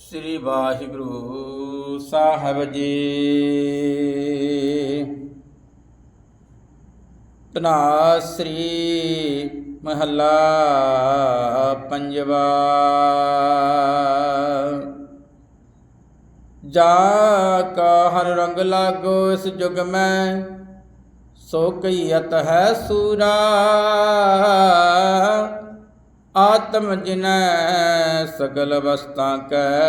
ਸ੍ਰੀ ਵਾਹਿਗੁਰੂ ਸਾਹਿਬ ਜੀ। ਤਨਾ ਸ੍ਰੀ ਮਹੱਲਾ ਪੰਜਵਾ। ਜਾ ਕਾ ਹਰ ਰੰਗ ਲਾਗੋ ਇਸ ਜੁਗ ਮੈਂ, ਸੋ ਕਈਅਤ ਹੈ ਸੂਰਾ। ਆਤਮ ਜਿਨੈ ਸਗਲ ਵਸਤਾਂ ਕੈ।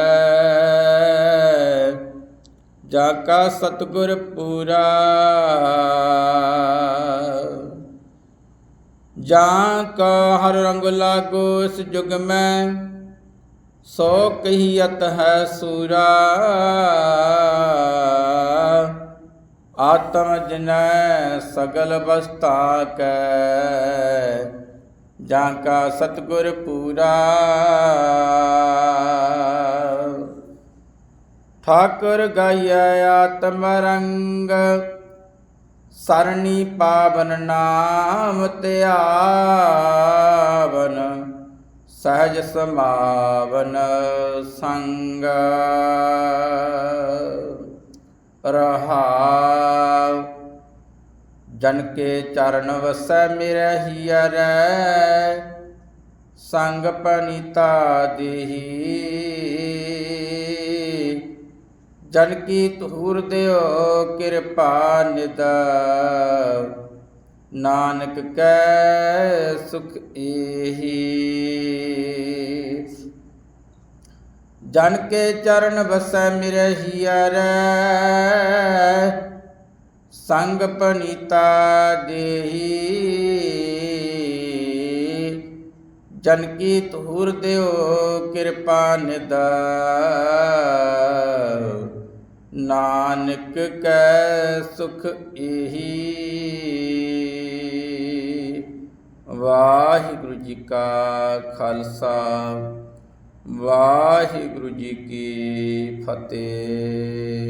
ਜਾ ਕਾ ਸਤਗੁਰ ਪੂਰਾ। ਜਾਂ ਕਾ ਹਰ ਰੰਗ ਲਾਗੋ ਇਸ ਜੁਗ ਮੈਂ। ਸੋ ਕਹੀਅਤ ਹੈ ਸੂਰਾ। ਆਤਮ ਜਿਨੈ ਸਗਲ ਵਸਤਾ ਕੈ। ਜਾਂ ਕਾ ਸਤਗੁਰ ਪੂਰਾ। ਠਾਕੁਰ ਗਾਇਐ ਆਤਮ ਰੰਗ, ਸਰਣੀ ਪਾਵਨ ਨਾਮ ਧਿਆਵਨ, ਸਹਿਜ ਸਮਾਵਨ ਸੰਗ। ਰਹਾਉ ਜਨ ਕੇ ਚਰਨ ਵਸੈ ਮੇਰੇ ਹੀਰੈ, ਸੰਗ ਪਨੀਤਾ ਦੇਹੀ। ਜਨ ਕੀ ਧੂਰ ਦਿਓ, ਕਿਰਪਾ ਨਿਦ। ਨਾਨਕ ਕੈ ਸੁਖ ਏਹੀ। ਜਨ ਕੇ ਚਰਨ ਵਸੈ ਮੇਰੇ ਹੀਰੈ ਸੰਗ ਪਨੀਤਾ ਦੇਹੀ ਜਨ ਕੀ ਧੂਰ ਦਿਓ ਕਿਰਪਾ ਨਿਦ ਨਾਨਕ ਕੈ ਸੁਖ ਏਹੀ। ਵਾਹਿਗੁਰੂ ਜੀ ਕਾ ਖਾਲਸਾ। ਵਾਹਿਗੁਰੂ ਜੀ ਕੀ ਫਤਿਹ।